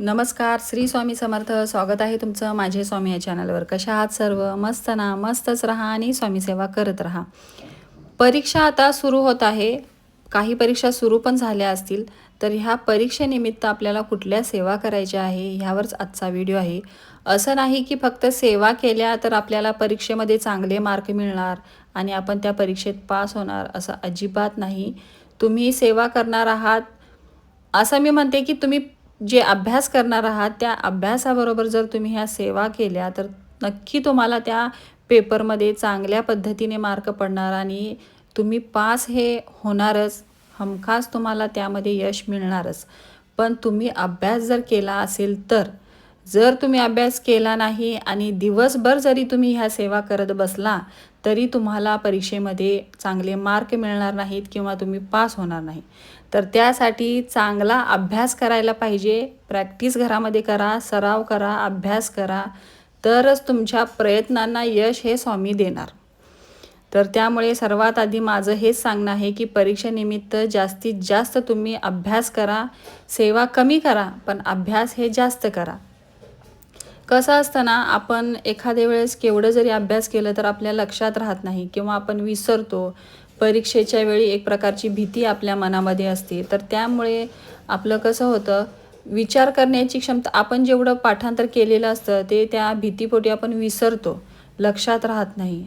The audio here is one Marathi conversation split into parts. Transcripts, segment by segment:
नमस्कार श्री स्वामी समर्थ. स्वागत आहे तुमचं माझे स्वामी या चॅनलवर. कशा आहात सर्व? मस्त ना? मस्तच राहा आणि स्वामी सेवा करत राहा. परीक्षा आता सुरू होत आहे. काही परीक्षा सुरू पण झाल्या असतील तर ह्या परीक्षेनिमित्त आपल्याला कुठल्या सेवा करायच्या आहे ह्यावरच आजचा व्हिडिओ आहे. असं नाही की फक्त सेवा केल्या तर आपल्याला परीक्षेमध्ये चांगले मार्क मिळणार आणि आपण त्या परीक्षेत पास होणार असं अजिबात नाही. तुम्ही सेवा करणार आहात. असं मी म्हणते की तुम्ही जे अभ्यास करणार आहात त्या अभ्यासाबरोबर जर तुम्ही ह्या सेवा केल्या तर नक्की तुम्हाला त्या पेपरमध्ये चांगल्या पद्धतीने मार्क पडणार आणि तुम्ही पास हे होणारच. हमखास तुम्हाला त्यामध्ये यश मिळणारच. पण तुम्ही अभ्यास जर केला असेल तर जर तुम्ही अभ्यास केला नाही आणि दिवसभर जरी तुम्ही ह्या सेवा करत बसला तरी तुम्हाला परीक्षेमध्ये चांगले मार्क मिळणार नाहीत किंवा तुम्ही पास होणार नाही. तर त्यासाठी चांगला अभ्यास करायला पाहिजे. प्रॅक्टिस घरामध्ये करा सराव करा अभ्यास करा. तरच तुमच्या प्रयत्नांना यश हे स्वामी देणार. तर त्यामुळे सर्वात आधी माझं हेच सांगणं आहे की परीक्षेनिमित्त जास्तीत जास्त तुम्ही अभ्यास करा. सेवा कमी करा पण अभ्यास हे जास्त करा. कसं असतं ना आपण एखाद्या वेळेस केवढं जरी अभ्यास केलं तर आपल्या लक्षात राहत नाही किंवा आपण विसरतो. परीक्षेच्या वेळी एक प्रकारची भीती आपल्या मनामध्ये असते. तर त्यामुळे आपलं कसं होतं विचार करण्याची क्षमता आपण जेवढं पाठांतर केलेलं असतं ते त्या भीतीपोटी आपण विसरतो. लक्षात राहत नाही.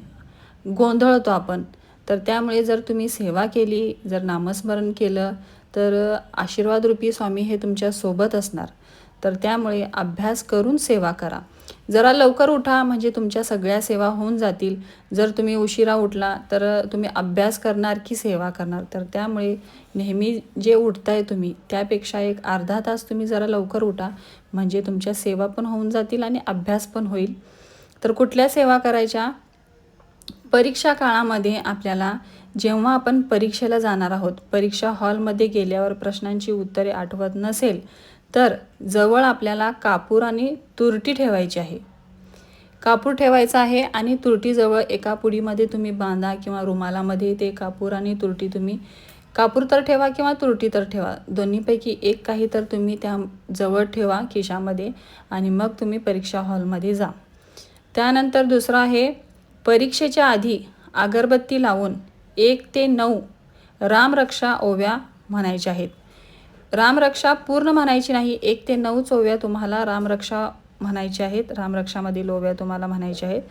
गोंधळतो आपण. तर त्यामुळे जर तुम्ही सेवा केली जर नामस्मरण केलं तर आशीर्वादरूपी स्वामी हे तुमच्यासोबत असणार. तर त्यामुळे अभ्यास करून सेवा करा. जरा लवकर उठा म्हणजे तुमच्या सगळ्या सेवा होऊन जातील. जर तुम्ही उशिरा उठला तर तुम्ही अभ्यास करणार की सेवा करणार. तर त्यामुळे नेहमी जे उठताय तुम्ही त्यापेक्षा एक अर्धा तास तुम्ही जरा लवकर उठा. म्हणजे तुमच्या सेवा पण होऊन जातील आणि अभ्यास पण होईल. तर कुठल्या सेवा करायच्या? परीक्षा काळामध्ये आपल्याला जेव्हा आपण परीक्षेला जाणार आहोत परीक्षा हॉलमध्ये गेल्यावर प्रश्नांची उत्तरे आठवत नसेल तर जवळ आपल्याला कापूर आणि तुरटी ठेवायची आहे. कापूर ठेवायचा आहे आणि तुरटीजवळ एका पुडीमध्ये तुम्ही बांधा किंवा रुमालामध्ये ते कापूर आणि तुरटी तुम्ही कापूर तर ठेवा किंवा तुरटी तर ठेवा. दोन्हीपैकी एक काही तर तुम्ही त्या जवळ ठेवा खिशामध्ये आणि मग तुम्ही परीक्षा हॉलमध्ये जा. त्यानंतर दुसरं आहे परीक्षेच्या आधी अगरबत्ती लावून एक ते नऊ रामरक्षा ओव्या म्हणायच्या आहेत. रामरक्षा पूर्ण म्हणायची नाही. एक ते नऊ चोव्या तुम्हाला रामरक्षा म्हणायच्या आहेत. रामरक्षामधील ओव्या तुम्हाला म्हणायच्या आहेत.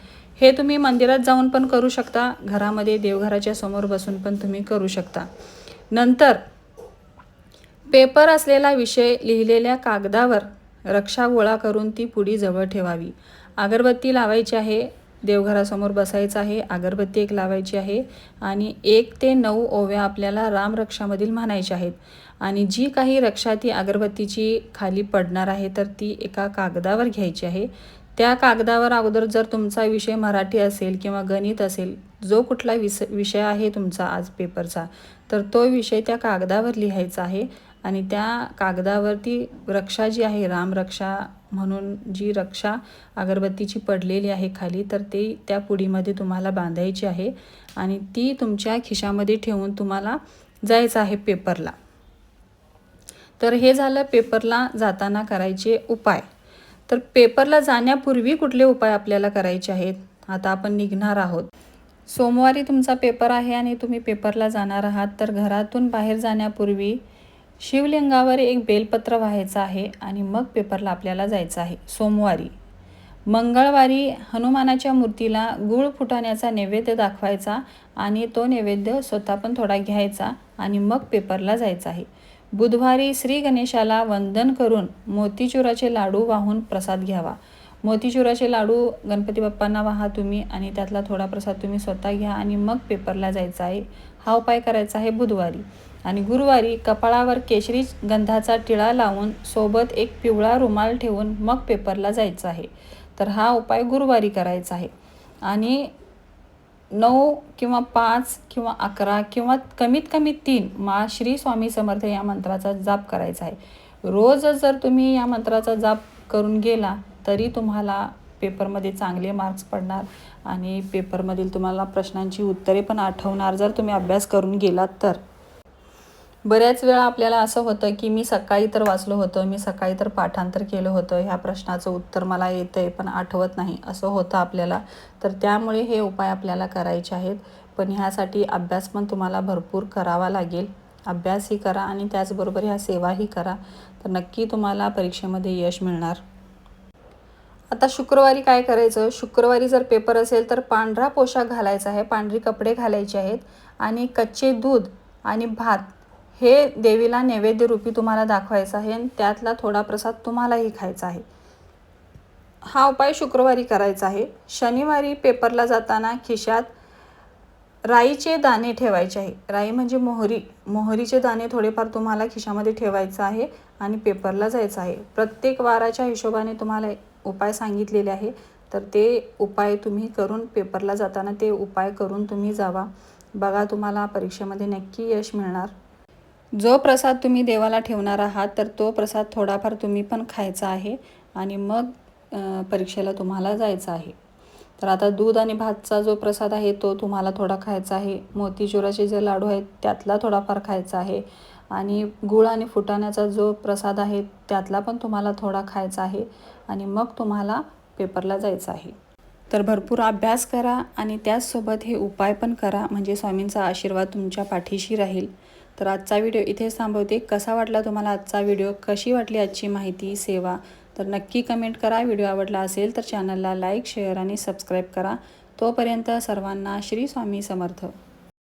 हे तुम्ही मंदिरात जाऊन पण करू शकता. घरामध्ये देवघराच्या समोर बसून पण तुम्ही करू शकता. नंतर पेपर असलेला विषय लिहिलेल्या कागदावर रक्षा गोळा करून ती पुडी जवळ ठेवावी. अगरबत्ती लावायची आहे. देवघरासमोर बसायचं आहे अगरबत्ती एक लावायची आहे आणि एक ते नऊ ओव्या आपल्याला रामरक्षामधील म्हणायच्या आहेत. आणि जी काही रक्षा ती अगरबत्तीची खाली पडणार आहे तर ती एका कागदावर घ्यायची आहे. त्या कागदावर अगोदर जर तुमचा विषय मराठी असेल किंवा गणित असेल जो कुठला विस विषय आहे तुमचा आज पेपरचा तर तो विषय त्या कागदावर लिहायचा आहे. आणि त्या कागदावरती रक्षा जी आहे रामरक्षा म्हणून जी रक्षा अगरबत्तीची पडलेली आहे खाली तर ते त्या पुडीमध्ये तुम्हाला बांधायची आहे आणि ती तुमच्या खिशामध्ये ठेवून तुम्हाला जायचं आहे पेपरला. तर हे झालं पेपरला जाताना करायचे उपाय. तर पेपरला जाण्यापूर्वी कुठले उपाय आपल्याला करायचे आहेत? आता आपण निघणार आहोत. सोमवारी तुमचा पेपर आहे आणि तुम्ही पेपरला जाणार आहात तर घरातून बाहेर जाण्यापूर्वी शिवलिंगावर एक बेलपत्र व्हायचं आहे आणि मग पेपरला आपल्याला जायचं आहे. सोमवारी. मंगळवारी हनुमानाच्या मूर्तीला गुळ फुटाण्याचा नैवेद्य दाखवायचा आणि तो नैवेद्य स्वतः पण थोडा घ्यायचा आणि मग पेपरला जायचं आहे. बुधवारी श्री गणेशाला वंदन करून मोतीचुराचे लाडू वाहून प्रसाद घ्यावा. मोतीचुराचे लाडू गणपती बाप्पांना वाहा तुम्ही आणि त्यातला थोडा प्रसाद तुम्ही स्वतः घ्या आणि मग पेपरला जायचा आहे. हा उपाय करायचा आहे बुधवारी. आणि गुरुवारी कपाळावर केशरी गंधाचा टिळा लावून सोबत एक पिवळा रुमाल ठेवून मग पेपरला जायचं आहे. तर हा उपाय गुरुवारी करायचा आहे. आणि नऊ किंवा पाच किंवा अकरा किंवा कमीत कमी तीन मा श्री स्वामी समर्थ या मंत्राचा जाप करायचा आहे. रोज जर तुम्ही या मंत्राचा जाप करून गेला तरी तुम्हाला पेपरमध्ये चांगले मार्क्स पडणार आणि पेपरमधील तुम्हाला प्रश्नांची उत्तरे पण आठवणार. जर तुम्ही अभ्यास करून गेलात तर. बऱ्याच वेळा आपल्याला असं होतं की मी सकाळी तर वाचलं होतं मी सकाळी तर पाठांतर केलं होतं ह्या प्रश्नाचं उत्तर मला येतं आहे पण आठवत नाही असं होतं आपल्याला. तर त्यामुळे हे उपाय आपल्याला करायचे आहेत. पण ह्यासाठी अभ्यास पण तुम्हाला भरपूर करावा लागेल. अभ्यासही करा आणि त्याचबरोबर ह्या सेवाही करा. तर नक्की तुम्हाला परीक्षेमध्ये यश मिळणार. आता शुक्रवारी काय करायचं? शुक्रवारी जर पेपर असेल तर पांढरा पोशाख घालायचा आहे पांढरी कपडे घालायचे आहेत आणि कच्चे दूध आणि भात हे देवीला नैवेद्यरूपी तुम्हाला दाखवायचं आहे आणि त्यातला थोडा प्रसाद तुम्हालाही खायचा आहे. हा उपाय शुक्रवारी करायचा आहे. शनिवारी पेपरला जाताना खिशात राईचे दाणे ठेवायचे आहे. राई म्हणजे मोहरी. मोहरीचे दाणे थोडेफार तुम्हाला खिशामध्ये ठेवायचं आहे आणि पेपरला जायचं आहे. प्रत्येक वाराच्या हिशोबाने तुम्हाला उपाय सांगितलेले आहे. तर ते उपाय तुम्ही करून पेपरला जाताना ते उपाय करून तुम्ही जावा. बघा तुम्हाला परीक्षेमध्ये नक्की यश मिळणार. जो प्रसाद तुम्ही देवाला ठेवणार आहात तर तो प्रसाद थोडाफार तुम्ही पण खायचा आहे आणि मग परीक्षेला तुम्हाला जायचं आहे. तर आता दूध आणि भातचा जो प्रसाद आहे तो तुम्हाला थोडा खायचा आहे. मोतीचुराचे जे लाडू आहेत त्यातला थोडाफार खायचा आहे. आणि गुळ आणि फुटाण्याचा जो प्रसाद आहे त्यातला पण तुम्हाला थोडा खायचा आहे आणि मग तुम्हाला पेपरला जायचं आहे. तर भरपूर अभ्यास करा आणि त्याचसोबत हे उपाय पण करा. म्हणजे स्वामींचा आशीर्वाद तुमच्या पाठीशी राहील. तर आजचा व्हिडिओ इथेच थांबवते. कसा वाटला तुम्हाला आजचा व्हिडिओ? कशी वाटली आजची माहिती? सेवा. तर नक्की कमेंट करा. व्हिडिओ आवडला असेल तर चॅनलला लाईक शेअर आणि सबस्क्राईब करा. तोपर्यंत सर्वांना श्री स्वामी समर्थ.